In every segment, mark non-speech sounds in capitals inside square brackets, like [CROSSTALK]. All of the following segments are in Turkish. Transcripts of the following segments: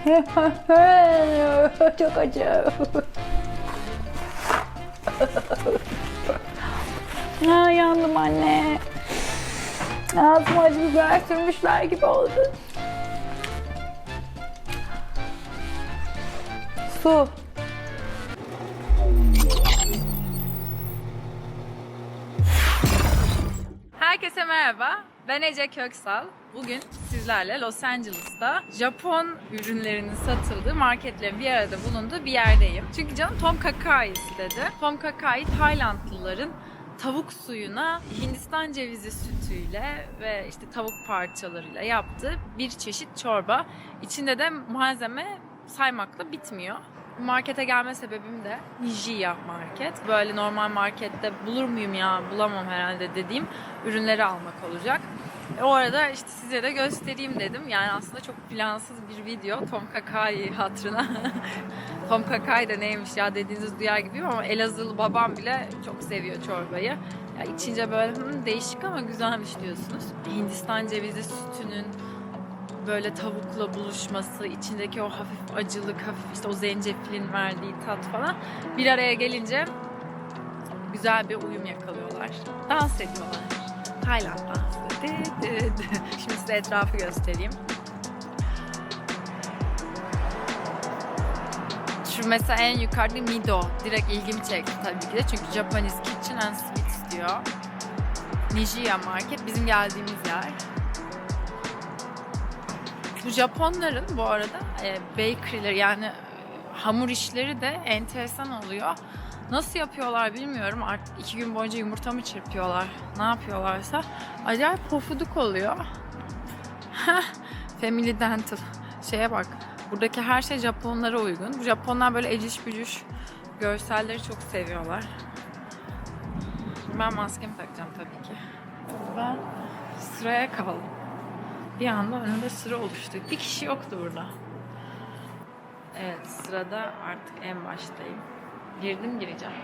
[LAUGHS] Çok acı. Aa, yandım anne. Ağzıma acı biber sürmüşler gibi oldu. Su. Herkese merhaba. Ben Ece Köksal. Bugün sizlerle Los Angeles'ta Japon ürünlerinin satıldığı marketlerin bir arada bulunduğu bir yerdeyim. Çünkü canım Tom Kakai istedi. Tom Kakai Taylandlıların tavuk suyuna Hindistan cevizi sütüyle ve işte tavuk parçalarıyla yaptığı bir çeşit çorba. İçinde de malzeme saymakla bitmiyor. Markete gelme sebebim de Nijiya market. Böyle normal markette bulur muyum ya bulamam herhalde dediğim ürünleri almak olacak. O arada işte size de göstereyim dedim. Yani aslında çok plansız bir video. Tom Kakai hatırına. [LAUGHS] Tom Kakai de neymiş ya dediğinizi duyar gibiyim ama Elazığlı babam bile çok seviyor çorbayı. Ya içince böyle "Hı, değişik ama güzelmiş diyorsunuz. Hindistan cevizi sütünün böyle tavukla buluşması, içindeki o hafif acılık, hafif işte o zencefilin verdiği tat falan bir araya gelince güzel bir uyum yakalıyorlar. Dans ediyorlar. Tayland dansı. Dı dı dı. Şimdi size etrafı göstereyim. Şu mesela en yukarıda Mido. Direkt ilgimi çekti tabii ki de. Çünkü Japanese Kitchen and Sweets diyor. Nijiya Market bizim geldiğimiz yer. Bu Japonların bu arada e, bakery'leri yani hamur işleri de enteresan oluyor. Nasıl yapıyorlar bilmiyorum. Artık iki gün boyunca yumurta mı çırpıyorlar? Ne yapıyorlarsa. Acayip pofuduk oluyor. Family Dental. Şeye bak. Buradaki her şey Japonlara uygun. Bu Japonlar böyle eciş bücüş görselleri çok seviyorlar. Ben maskemi takacağım tabii ki. Ben sıraya kaldım. Bir anda önümde sıra oluştu. Bir kişi yoktu burada. Evet sırada artık en baştayım. Girdim gireceğim.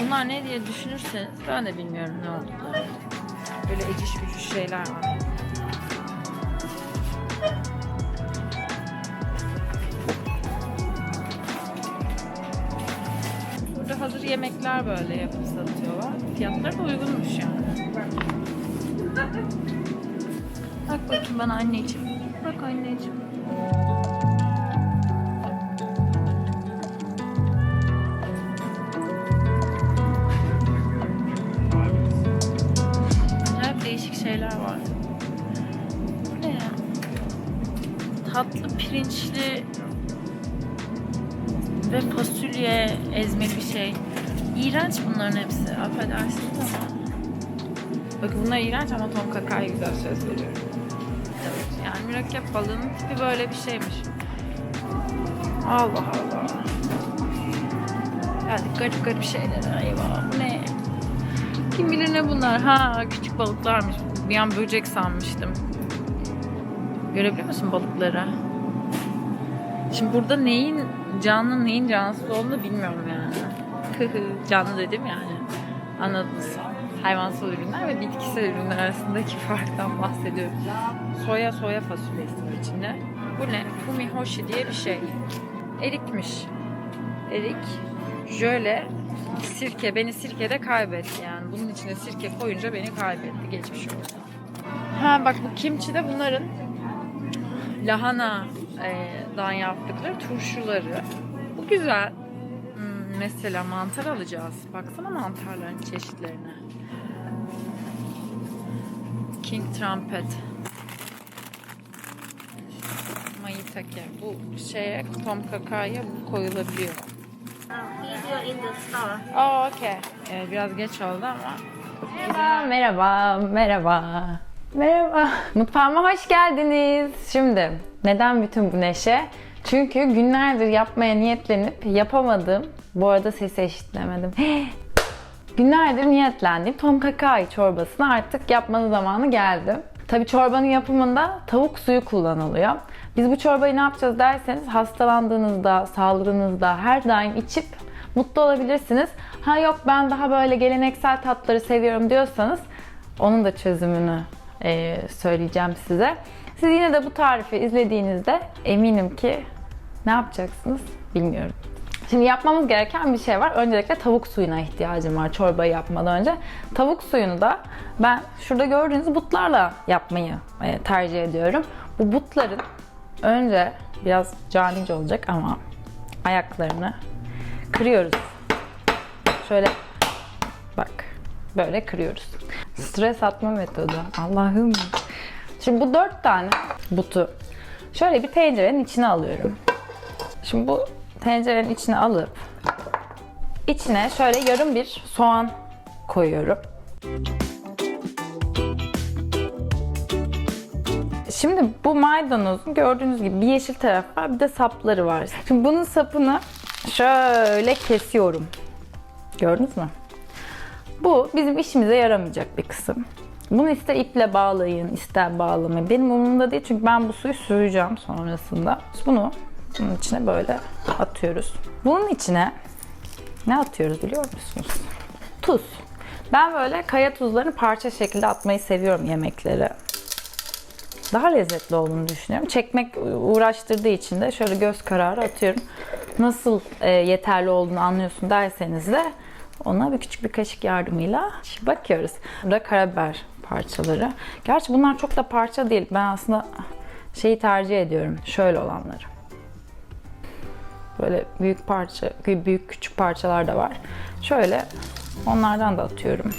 Bunlar ne diye düşünürseniz ben de bilmiyorum ne olduklarını. Böyle eciş bücüş şeyler var. Burada hazır yemekler böyle yapıp satıyorlar. Fiyatları da uygunmuş yani. Bak bakayım bana anneciğim. Bak anneciğim. Acayip değişik şeyler var. Ne ya? Tatlı pirinçli ve fasulye ezmeli bir şey. İğrenç bunların hepsi. Affedersiniz ama. Bakın bunlar iğrenç ama Tom Kakai güzel söz veriyorum. Evet, yani mürekkep balığının tipi böyle bir şeymiş. Allah Allah. Yani garip garip şeyler. Eyvah bu ne? Kim bilir ne bunlar? Ha küçük balıklarmış. Bir an böcek sanmıştım. Görebiliyor musun balıkları? Şimdi burada neyin canlı neyin cansız olduğunu bilmiyorum yani. canlı dedim yani. Anladınız. Hayvansal ürünler ve bitkisel ürünler arasındaki farktan bahsediyorum. Soya soya fasulyesi içinde. Bu ne? Fumihoshi diye bir şey. Erikmiş. Erik, jöle, sirke. Beni sirkede kaybetti yani. Bunun içine sirke koyunca beni kaybetti. Geçmiş olsun. Ha bak bu kimchi de bunların lahanadan yaptıkları turşuları. Bu güzel. Hmm, mesela mantar alacağız. Baksana mantarların çeşitlerine. King Trumpet. Mayitake. Bu şeye Tom Kaka'ya bu koyulabiliyor. Video in the store. Aa okey. Evet, biraz geç oldu ama. Merhaba, merhaba, merhaba. Merhaba. Mutfağıma hoş geldiniz. Şimdi neden bütün bu neşe? Çünkü günlerdir yapmaya niyetlenip yapamadığım, bu arada sesi eşitlemedim. [GASPS] Günlerdir niyetlendiğim tom kakai çorbasını artık yapmanın zamanı geldi. Tabii çorbanın yapımında tavuk suyu kullanılıyor. Biz bu çorbayı ne yapacağız derseniz hastalandığınızda, sağlığınızda her daim içip mutlu olabilirsiniz. Ha yok ben daha böyle geleneksel tatları seviyorum diyorsanız onun da çözümünü e, söyleyeceğim size. Siz yine de bu tarifi izlediğinizde eminim ki ne yapacaksınız bilmiyorum. Şimdi yapmamız gereken bir şey var. Öncelikle tavuk suyuna ihtiyacım var çorbayı yapmadan önce. Tavuk suyunu da ben şurada gördüğünüz butlarla yapmayı e, tercih ediyorum. Bu butların önce biraz canice olacak ama ayaklarını kırıyoruz. Şöyle bak böyle kırıyoruz. Stres atma metodu. Allah'ım. Şimdi bu dört tane butu şöyle bir tencerenin içine alıyorum. Şimdi bu tencerenin içine alıp içine şöyle yarım bir soğan koyuyorum. Şimdi bu maydanozun gördüğünüz gibi bir yeşil taraf var bir de sapları var. Şimdi bunun sapını şöyle kesiyorum. Gördünüz mü? Bu bizim işimize yaramayacak bir kısım. Bunu ister iple bağlayın, ister bağlamayın. Benim umurumda değil çünkü ben bu suyu süreceğim sonrasında. Bunu bunun içine böyle atıyoruz. Bunun içine ne atıyoruz biliyor musunuz? Tuz. Ben böyle kaya tuzlarını parça şekilde atmayı seviyorum yemeklere. Daha lezzetli olduğunu düşünüyorum. Çekmek uğraştırdığı için de şöyle göz kararı atıyorum. Nasıl e, yeterli olduğunu anlıyorsun derseniz de ona bir küçük bir kaşık yardımıyla bakıyoruz. Burada karabiber parçaları. Gerçi bunlar çok da parça değil. Ben aslında şeyi tercih ediyorum. Şöyle olanları. Böyle büyük parça, büyük küçük parçalar da var. Şöyle onlardan da atıyorum.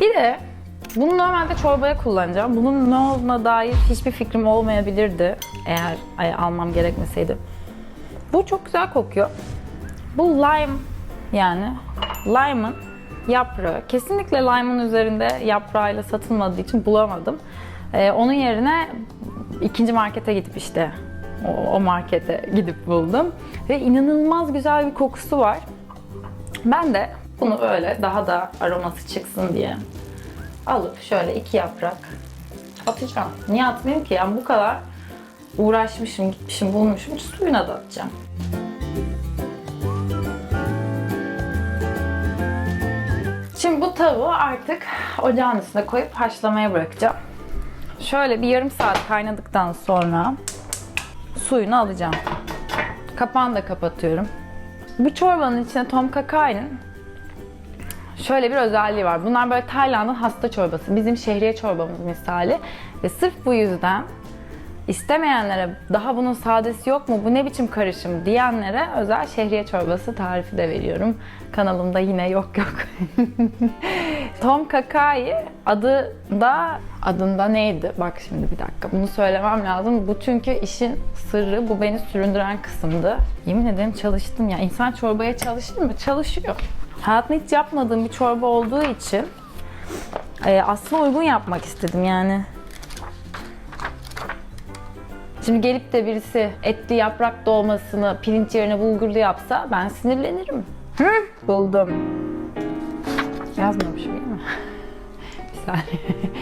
Bir de bunu normalde çorbaya kullanacağım. Bunun ne olduğuna dair hiçbir fikrim olmayabilirdi. Eğer almam gerekmeseydi. Bu çok güzel kokuyor. Bu lime yani lime'ın yaprağı. Kesinlikle lime'ın üzerinde yaprağıyla satılmadığı için bulamadım. Ee, onun yerine ikinci markete gidip işte o, markete gidip buldum. Ve inanılmaz güzel bir kokusu var. Ben de bunu böyle daha da aroması çıksın diye alıp şöyle iki yaprak atacağım. Niye atmayayım ki? Yani bu kadar uğraşmışım, gitmişim, bulmuşum. Suyuna da atacağım. Şimdi bu tavuğu artık ocağın üstüne koyup haşlamaya bırakacağım. Şöyle bir yarım saat kaynadıktan sonra suyunu alacağım. Kapağını da kapatıyorum. Bu çorbanın içine tom kakai'nin şöyle bir özelliği var. Bunlar böyle Tayland'ın hasta çorbası. Bizim şehriye çorbamız misali. Ve sırf bu yüzden istemeyenlere daha bunun sadesi yok mu, bu ne biçim karışım diyenlere özel şehriye çorbası tarifi de veriyorum. Kanalımda yine yok yok. [LAUGHS] Tom Kakai adında adında neydi? Bak şimdi bir dakika bunu söylemem lazım. Bu çünkü işin sırrı, bu beni süründüren kısımdı. Yemin ederim çalıştım ya. İnsan çorbaya çalışır mı? Çalışıyor. Hayatımda hiç yapmadığım bir çorba olduğu için e, aslında uygun yapmak istedim yani. Şimdi gelip de birisi etli yaprak dolmasını pirinç yerine bulgurlu yapsa ben sinirlenirim. Hı? Buldum. Yazmamışım değil [LAUGHS] mi? bir saniye.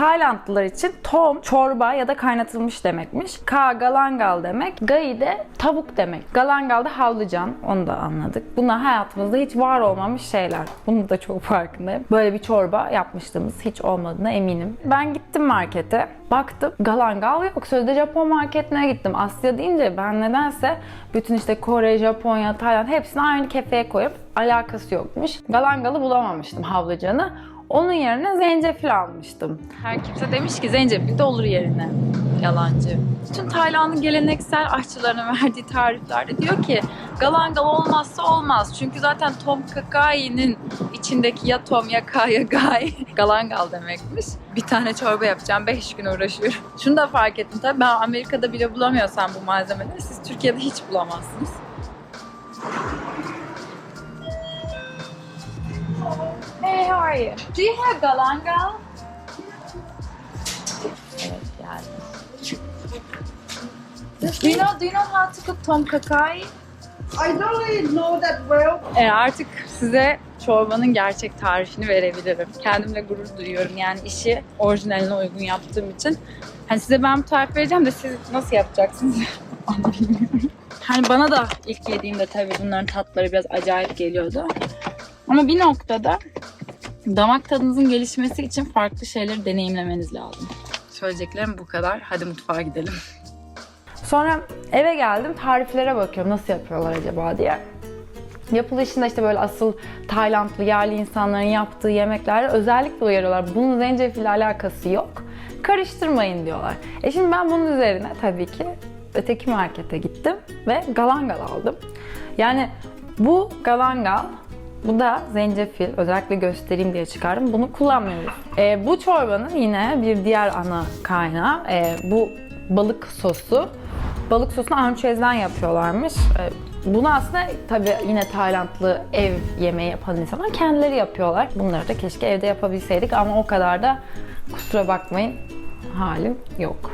Taylandlılar için tom, çorba ya da kaynatılmış demekmiş. Ka, galangal demek. Gai de tavuk demek. Galangal da havlıcan. Onu da anladık. Bunlar hayatımızda hiç var olmamış şeyler. Bunu da çok farkındayım. Böyle bir çorba yapmıştığımız hiç olmadığına eminim. Ben gittim markete. Baktım galangal yok. Sözde Japon marketine gittim. Asya deyince ben nedense bütün işte Kore, Japonya, Tayland hepsini aynı kefeye koyup alakası yokmuş. Galangalı bulamamıştım havlıcanı. Onun yerine zencefil almıştım. Her kimse demiş ki zencefil de olur yerine. Yalancı. Bütün Tayland'ın geleneksel aşçılarına [LAUGHS] verdiği tariflerde diyor ki galangal olmazsa olmaz. Çünkü zaten tom kakai'nin içindeki ya tom ya ka ya gai [LAUGHS] galangal demekmiş. Bir tane çorba yapacağım. 5 gün uğraşıyorum. Şunu da fark ettim tabii ben Amerika'da bile bulamıyorsam bu malzemeleri siz Türkiye'de hiç bulamazsınız. Hey, how are you? Do you have galangal? Evet geldi. Do you know, do you know how to cook tom kakai? I don't really know that well. E, artık size çorbanın gerçek tarifini verebilirim. Kendimle gurur duyuyorum yani işi orijinaline uygun yaptığım için. Hani size ben bu tarif vereceğim de siz nasıl yapacaksınız [LAUGHS] Hani bana da ilk yediğimde tabii bunların tatları biraz acayip geliyordu. Ama bir noktada damak tadınızın gelişmesi için farklı şeyleri deneyimlemeniz lazım. Söyleyeceklerim bu kadar. Hadi mutfağa gidelim. Sonra eve geldim tariflere bakıyorum nasıl yapıyorlar acaba diye. Yapılışında işte böyle asıl Taylandlı yerli insanların yaptığı yemeklerde özellikle uyarıyorlar. Bunun zencefille alakası yok. Karıştırmayın diyorlar. E şimdi ben bunun üzerine tabii ki öteki markete gittim ve galangal aldım. Yani bu galangal bu da zencefil. Özellikle göstereyim diye çıkardım. Bunu kullanmıyoruz. E, bu çorbanın yine bir diğer ana kaynağı e, bu balık sosu. Balık sosunu ançezden yapıyorlarmış. E, Bunu aslında tabii yine Taylandlı ev yemeği yapan insanlar kendileri yapıyorlar. Bunları da keşke evde yapabilseydik ama o kadar da kusura bakmayın halim yok.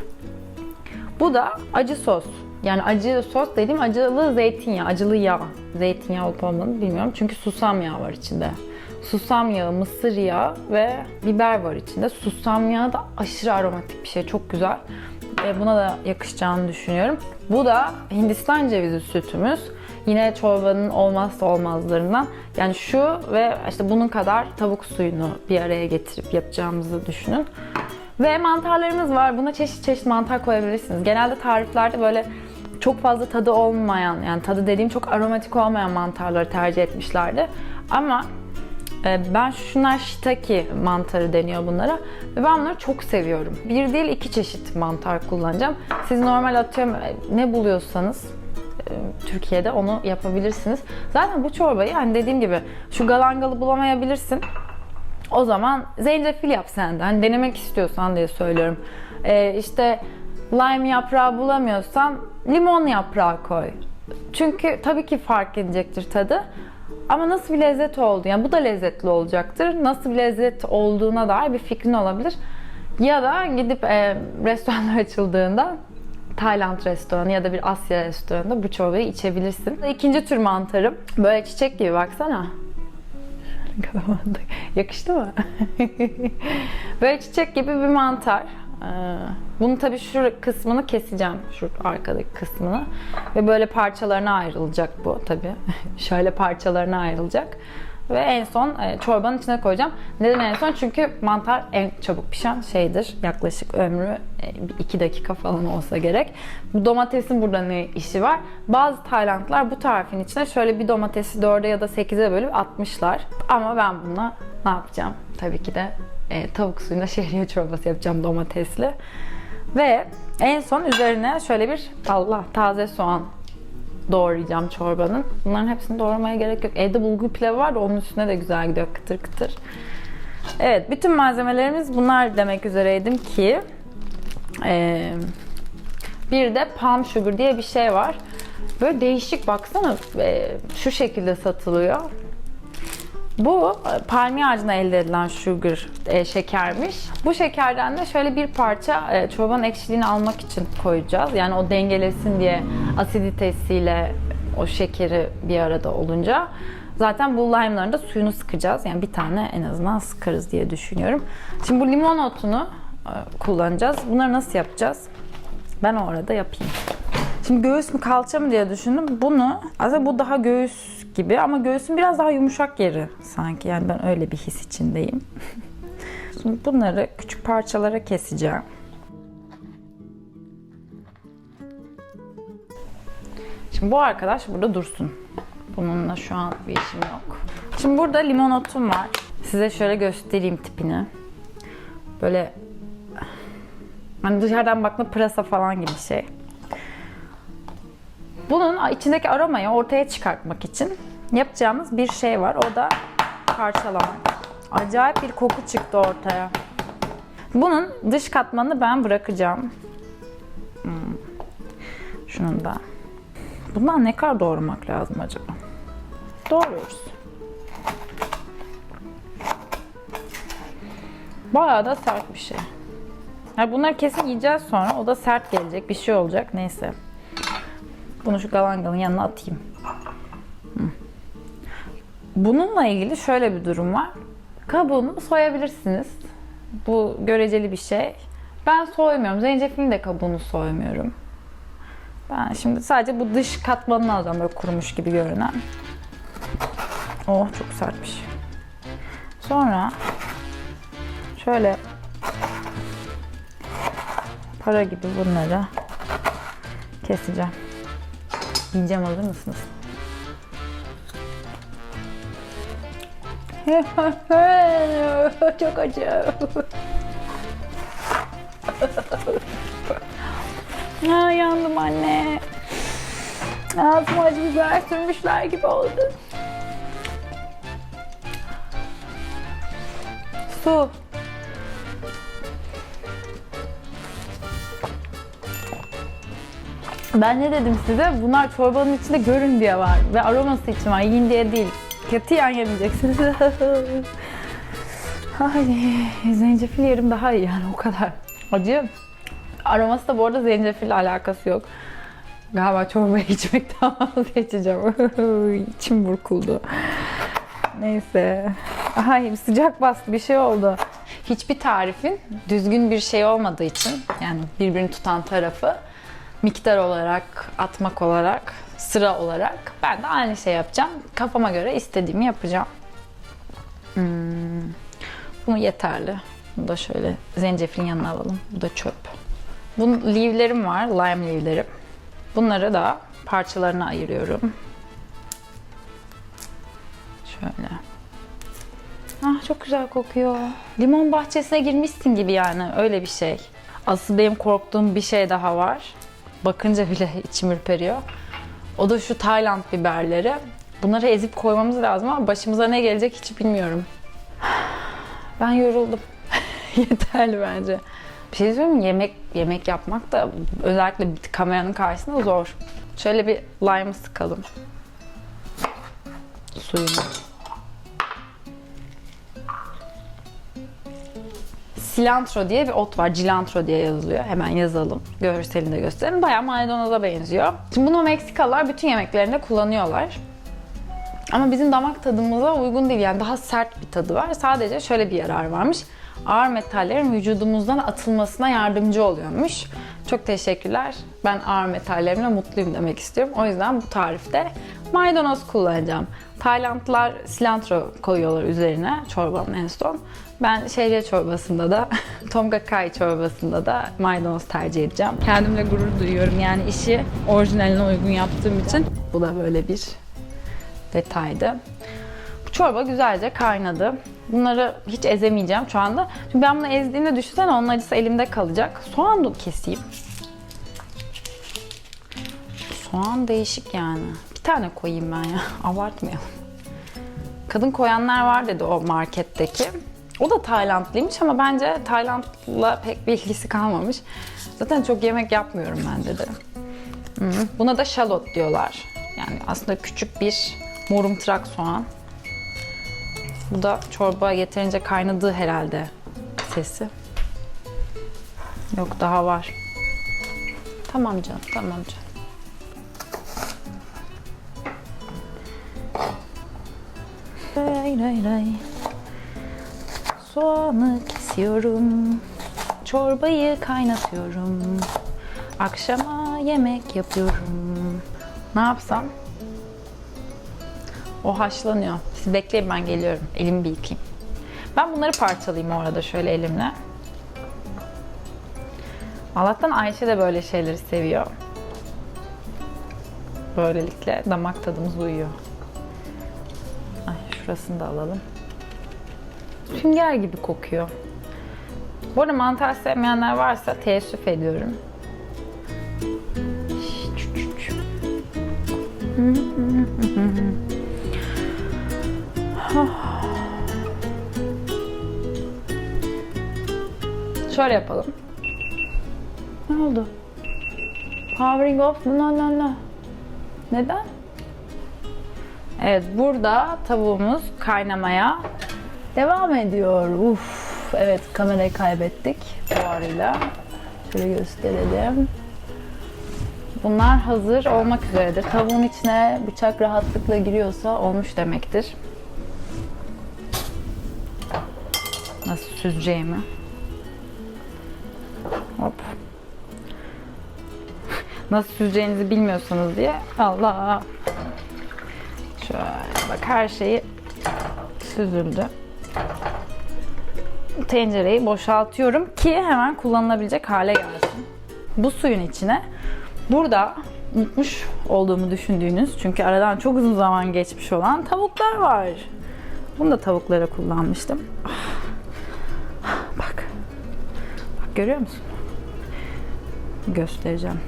Bu da acı sos. Yani acı sos dediğim acılı zeytinyağı, acılı yağ. Zeytinyağı olup olmadığını bilmiyorum çünkü susam yağı var içinde. Susam yağı, mısır yağı ve biber var içinde. Susam yağı da aşırı aromatik bir şey, çok güzel. E, buna da yakışacağını düşünüyorum. Bu da Hindistan cevizi sütümüz. Yine çorbanın olmazsa olmazlarından. Yani şu ve işte bunun kadar tavuk suyunu bir araya getirip yapacağımızı düşünün. Ve mantarlarımız var. Buna çeşit çeşit mantar koyabilirsiniz. Genelde tariflerde böyle çok fazla tadı olmayan, yani tadı dediğim çok aromatik olmayan mantarları tercih etmişlerdi. Ama e, ben şunlar shiitake mantarı deniyor bunlara ve ben bunları çok seviyorum. Bir değil iki çeşit mantar kullanacağım. Siz normal atıyorum e, ne buluyorsanız e, Türkiye'de onu yapabilirsiniz. Zaten bu çorbayı hani dediğim gibi şu galangalı bulamayabilirsin. O zaman zencefil yap sen de. Hani denemek istiyorsan diye söylüyorum. Ee, işte lime yaprağı bulamıyorsan limon yaprağı koy. Çünkü tabii ki fark edecektir tadı. Ama nasıl bir lezzet oldu? Yani bu da lezzetli olacaktır. Nasıl bir lezzet olduğuna dair bir fikrin olabilir. Ya da gidip e, restoranlar [LAUGHS] açıldığında Tayland restoranı ya da bir Asya restoranında bu çorbayı içebilirsin. İkinci tür mantarım. Böyle çiçek gibi baksana. Yakıştı mı? [LAUGHS] Böyle çiçek gibi bir mantar. Ee, Bunu tabii şu kısmını keseceğim. Şu arkadaki kısmını. Ve böyle parçalarına ayrılacak bu tabii. [LAUGHS] Şöyle parçalarına ayrılacak. Ve en son e, çorbanın içine koyacağım. Neden en son? Çünkü mantar en çabuk pişen şeydir. Yaklaşık ömrü 2 dakika falan olsa gerek. Bu domatesin burada ne işi var? Bazı Taylandlılar bu tarifin içine şöyle bir domatesi 4'e ya da 8'e bölüp atmışlar. Ama ben bununla ne yapacağım? Tabii ki de e, tavuk suyunda [LAUGHS] şehriye çorbası yapacağım domatesli. Ve en son üzerine şöyle bir Allah taze soğan doğrayacağım çorbanın. Bunların hepsini doğramaya gerek yok. Evde bulgur pilavı var da onun üstüne de güzel gidiyor kıtır kıtır. Evet bütün malzemelerimiz bunlar demek üzereydim ki eee, bir de palm sugar diye bir şey var. Böyle değişik baksana eee, şu şekilde satılıyor. Bu e, palmiye ağacına elde edilen sugar e, şekermiş. Bu şekerden de şöyle bir parça e, çorbanın ekşiliğini almak için koyacağız. Yani o dengelesin diye asiditesiyle o şekeri bir arada olunca. Zaten bu lime'ların da suyunu sıkacağız. Yani bir tane en azından sıkarız diye düşünüyorum. Şimdi bu limon otunu e, kullanacağız. Bunları nasıl yapacağız? Ben o arada yapayım. Şimdi göğüs mü kalça mı diye düşündüm. Bunu aslında bu daha göğüs gibi ama göğsün biraz daha yumuşak yeri sanki. Yani ben öyle bir his içindeyim. Şimdi bunları küçük parçalara keseceğim. Şimdi bu arkadaş burada dursun. Bununla şu an bir işim yok. Şimdi burada limon otum var. Size şöyle göstereyim tipini. Böyle hani dışarıdan bakma pırasa falan gibi bir şey. Bunun içindeki aromayı ortaya çıkartmak için yapacağımız bir şey var. O da parçalamak. Acayip bir koku çıktı ortaya. Bunun dış katmanını ben bırakacağım. Hmm. Şunun da. Bundan ne kadar doğramak lazım acaba? Doğruyoruz. Bayağı da sert bir şey. Yani bunları kesin yiyeceğiz sonra. O da sert gelecek. Bir şey olacak. Neyse. Bunu şu galangalın yanına atayım. Bununla ilgili şöyle bir durum var. Kabuğunu soyabilirsiniz. Bu göreceli bir şey. Ben soymuyorum. Zencefilin de kabuğunu soymuyorum. Ben şimdi sadece bu dış katmanını alacağım böyle kurumuş gibi görünen. Oh çok sertmiş. Sonra şöyle para gibi bunları keseceğim. Yiyeceğim hazır mısınız? [LAUGHS] Çok acı. Aa, [LAUGHS] yandım anne. Ağzıma acı biber sürmüşler gibi oldu. Su. Ben ne dedim size? Bunlar çorbanın içinde görün diye var. Ve aroması için var. Yiyin diye değil. Katiyen yemeyeceksiniz. [LAUGHS] Ay, zencefil yerim daha iyi yani o kadar. Acı. Aroması da bu arada zencefille alakası yok. Galiba çorbayı [LAUGHS] içmekten vazgeçeceğim. [LAUGHS] İçim burkuldu. Neyse. Ay sıcak bastı bir şey oldu. Hiçbir tarifin düzgün bir şey olmadığı için yani birbirini tutan tarafı miktar olarak, atmak olarak, sıra olarak ben de aynı şey yapacağım. Kafama göre istediğimi yapacağım. Hmm. Bunu yeterli. Bunu da şöyle zencefilin yanına alalım. Bu da çöp. Bunun leaflerim var, lime leaflerim. Bunları da parçalarına ayırıyorum. Şöyle. Ah çok güzel kokuyor. Limon bahçesine girmişsin gibi yani öyle bir şey. Asıl benim korktuğum bir şey daha var. Bakınca bile içim ürperiyor. O da şu Tayland biberleri. Bunları ezip koymamız lazım ama başımıza ne gelecek hiç bilmiyorum. Ben yoruldum. [LAUGHS] Yeterli bence. Bir şey söyleyeyim mi? Yemek, yemek yapmak da özellikle kameranın karşısında zor. Şöyle bir lime sıkalım. Suyunu. Cilantro diye bir ot var. Cilantro diye yazılıyor. Hemen yazalım. Görselini de gösterelim. Bayağı maydanoza benziyor. Şimdi bunu Meksikalılar bütün yemeklerinde kullanıyorlar. Ama bizim damak tadımıza uygun değil. Yani daha sert bir tadı var. Sadece şöyle bir yarar varmış. Ağır metallerin vücudumuzdan atılmasına yardımcı oluyormuş. Çok teşekkürler. Ben ağır metallerimle mutluyum demek istiyorum. O yüzden bu tarifte maydanoz kullanacağım. Taylandlılar cilantro koyuyorlar üzerine çorbanın en son. Ben şehriye çorbasında da, [LAUGHS] tom kha kai çorbasında da maydanoz tercih edeceğim. Kendimle gurur duyuyorum. Yani işi orijinaline uygun yaptığım için. Bu da böyle bir detaydı. Çorba güzelce kaynadı. Bunları hiç ezemeyeceğim şu anda. Çünkü ben bunu ezdiğimde düşünsene onun acısı elimde kalacak. Soğan da keseyim. Soğan değişik yani. Bir tane koyayım ben ya. [LAUGHS] Abartmayalım. Kadın koyanlar var dedi o marketteki. O da Taylandlıymış ama bence Tayland'la pek bir ilgisi kalmamış. Zaten çok yemek yapmıyorum ben dedi. Buna da şalot diyorlar. Yani aslında küçük bir morumtırak soğan. Bu da çorba yeterince kaynadığı herhalde sesi. Yok daha var. Tamam canım, tamam canım. Ray ray ray. Soğanı kesiyorum. Çorbayı kaynatıyorum. Akşama yemek yapıyorum. Ne yapsam? O haşlanıyor. Siz bekleyin ben geliyorum. Elimi bir yıkayayım. Ben bunları parçalayayım orada şöyle elimle. Allah'tan Ayşe de böyle şeyleri seviyor. Böylelikle damak tadımız uyuyor. Ay şurasını da alalım. Sünger gibi kokuyor. Bu arada mantar sevmeyenler varsa teessüf ediyorum. Şöyle yapalım. Ne oldu? Powering off? No, no, no. Neden? Evet, burada tavuğumuz kaynamaya devam ediyor. Uf, evet kamerayı kaybettik buharıyla. Şöyle gösterelim. Bunlar hazır olmak üzeredir. Tavuğun içine bıçak rahatlıkla giriyorsa olmuş demektir. Nasıl süzeceğimi. Hop. nasıl süzeceğinizi bilmiyorsanız diye. Allah. Şöyle bak her şeyi süzüldü. Tencereyi boşaltıyorum ki hemen kullanılabilecek hale gelsin. Bu suyun içine burada unutmuş olduğumu düşündüğünüz çünkü aradan çok uzun zaman geçmiş olan tavuklar var. Bunu da tavuklara kullanmıştım. Ah. Bak. Bak görüyor musun? Göstereceğim.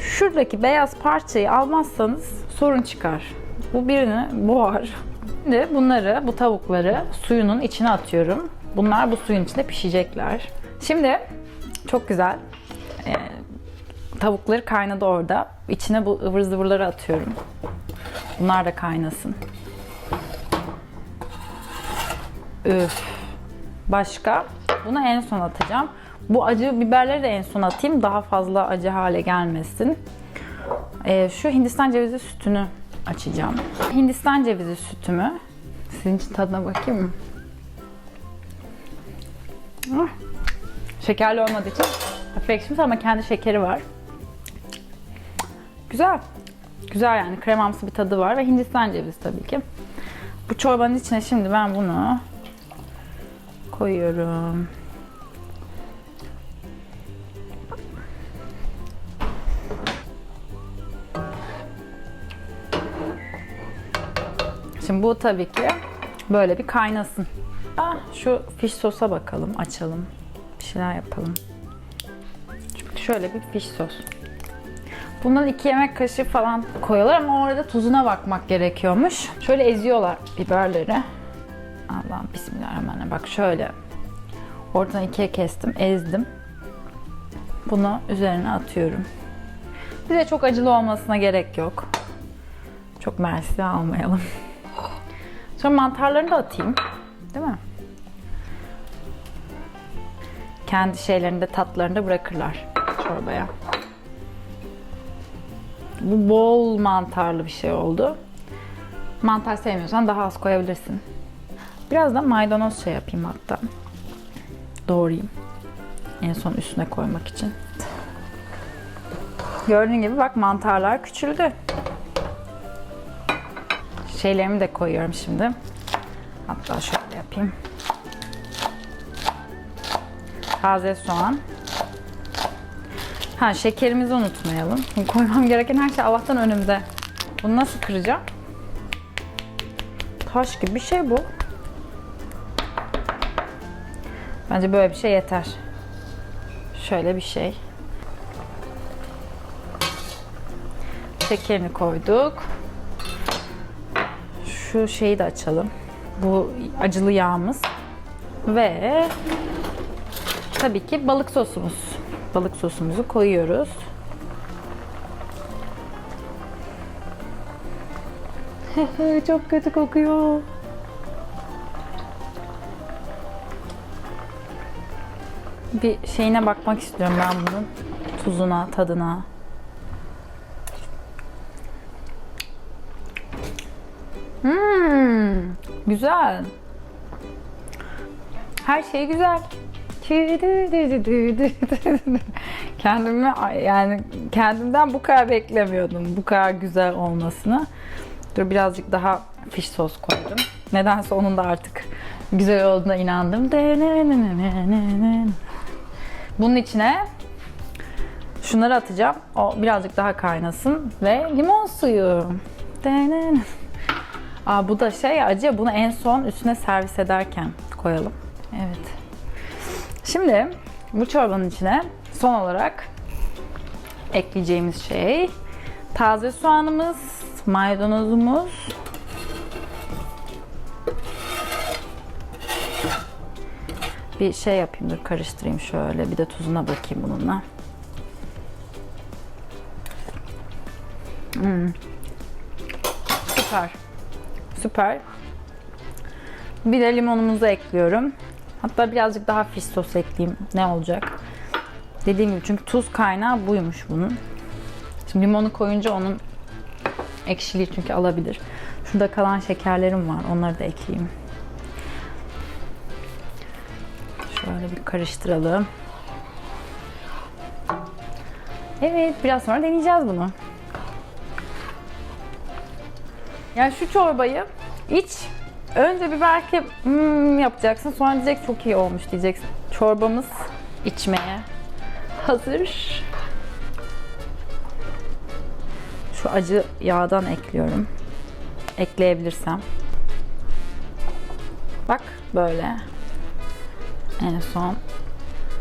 Şuradaki beyaz parçayı almazsanız sorun çıkar. Bu birini boğar. Şimdi bunları, bu tavukları suyunun içine atıyorum. Bunlar bu suyun içinde pişecekler. Şimdi çok güzel. Ee, tavukları kaynadı orada. İçine bu ıvır zıvırları atıyorum. Bunlar da kaynasın. Üf. Başka? Bunu en son atacağım. Bu acı biberleri de en son atayım. Daha fazla acı hale gelmesin. Ee, şu Hindistan cevizi sütünü açacağım. Hindistan cevizi sütümü sizin için tadına bakayım mı? Ah, Şekerli olmadığı için hafif ekşimiz ama kendi şekeri var. Güzel. Güzel yani kremamsı bir tadı var ve Hindistan cevizi tabii ki. Bu çorbanın içine şimdi ben bunu koyuyorum. Şimdi bu tabii ki böyle bir kaynasın. Ah, şu fiş sosa bakalım, açalım. Bir şeyler yapalım. Çünkü şöyle bir fiş sos. Bundan iki yemek kaşığı falan koyuyorlar ama orada tuzuna bakmak gerekiyormuş. Şöyle eziyorlar biberleri. Allah'ım bismillahirrahmanirrahim. Bak şöyle. Ortadan ikiye kestim, ezdim. Bunu üzerine atıyorum. Bize çok acılı olmasına gerek yok. Çok mersi almayalım. [LAUGHS] Sonra mantarlarını da atayım. Değil mi? Kendi şeylerinde, tatlarında bırakırlar çorbaya. Bu bol mantarlı bir şey oldu. Mantar sevmiyorsan daha az koyabilirsin. Biraz da maydanoz şey yapayım hatta. Doğrayayım. En son üstüne koymak için. Gördüğün gibi bak mantarlar küçüldü. Şeylerimi de koyuyorum şimdi. Hatta şöyle yapayım. Taze soğan. Ha şekerimizi unutmayalım. [LAUGHS] Koymam gereken her şey Allah'tan önümde. Bunu nasıl kıracağım? Taş gibi bir şey bu. Bence böyle bir şey yeter. Şöyle bir şey. Şekerini koyduk. Şu şeyi de açalım. Bu acılı yağımız. Ve tabii ki balık sosumuz. Balık sosumuzu koyuyoruz. [LAUGHS] Çok kötü kokuyor. Bir şeyine bakmak istiyorum ben bunun. Tuzuna, tadına. Güzel. Her şey güzel. [LAUGHS] Kendimi yani kendimden bu kadar beklemiyordum. Bu kadar güzel olmasını. Dur birazcık daha fiş sos koydum. Nedense onun da artık güzel olduğuna inandım. Bunun içine şunları atacağım. O birazcık daha kaynasın ve limon suyu. Aa, bu da şey acı. Bunu en son üstüne servis ederken koyalım. Evet. Şimdi bu çorbanın içine son olarak ekleyeceğimiz şey taze soğanımız, maydanozumuz, bir şey yapayım dur karıştırayım şöyle bir de tuzuna bakayım bununla. Hmm. Süper. Süper. Bir de limonumuzu ekliyorum. Hatta birazcık daha fiş sos ekleyeyim. Ne olacak? Dediğim gibi çünkü tuz kaynağı buymuş bunun. Şimdi limonu koyunca onun ekşiliği çünkü alabilir. Şurada kalan şekerlerim var. Onları da ekleyeyim. Şöyle bir karıştıralım. Evet, biraz sonra deneyeceğiz bunu. Yani şu çorbayı iç. Önce bir belki hmm yapacaksın. Sonra diyecek çok iyi olmuş diyeceksin. Çorbamız içmeye hazır. Şu acı yağdan ekliyorum. Ekleyebilirsem. Bak böyle. En son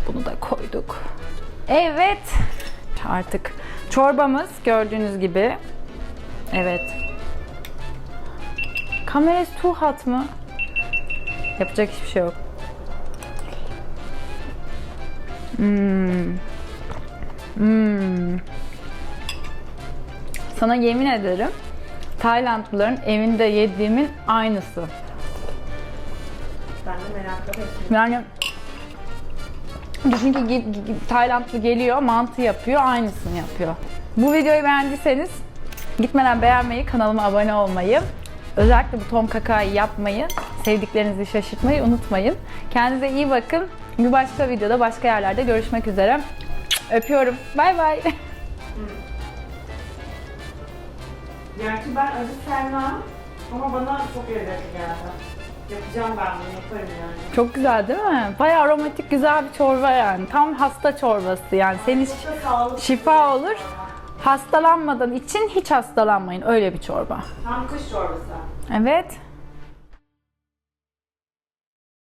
bunu da koyduk. Evet. Artık çorbamız gördüğünüz gibi. Evet. Kamerası too hot mı? Yapacak hiçbir şey yok. Hmm. Hmm. Sana yemin ederim Taylandlıların evinde yediğimin aynısı. Ben de merakla bekliyorum. Yani düşün ki Taylandlı geliyor, mantı yapıyor, aynısını yapıyor. Bu videoyu beğendiyseniz gitmeden beğenmeyi, kanalıma abone olmayı, özellikle bu tom kakayı yapmayı, sevdiklerinizi şaşırtmayı unutmayın. Kendinize iyi bakın. Bir başka videoda, başka yerlerde görüşmek üzere. Öpüyorum. Bay bay. [LAUGHS] Gerçi ben acı sevmem ama bana çok lezzetli geldi. Yapacağım ben bunu, yaparım yani. Çok güzel değil mi? Bayağı aromatik, güzel bir çorba yani. Tam hasta çorbası yani. Senin Çok sağlıklı. şifa olur. Hastalanmadan için hiç hastalanmayın. Öyle bir çorba. Tam kış çorbası. Evet.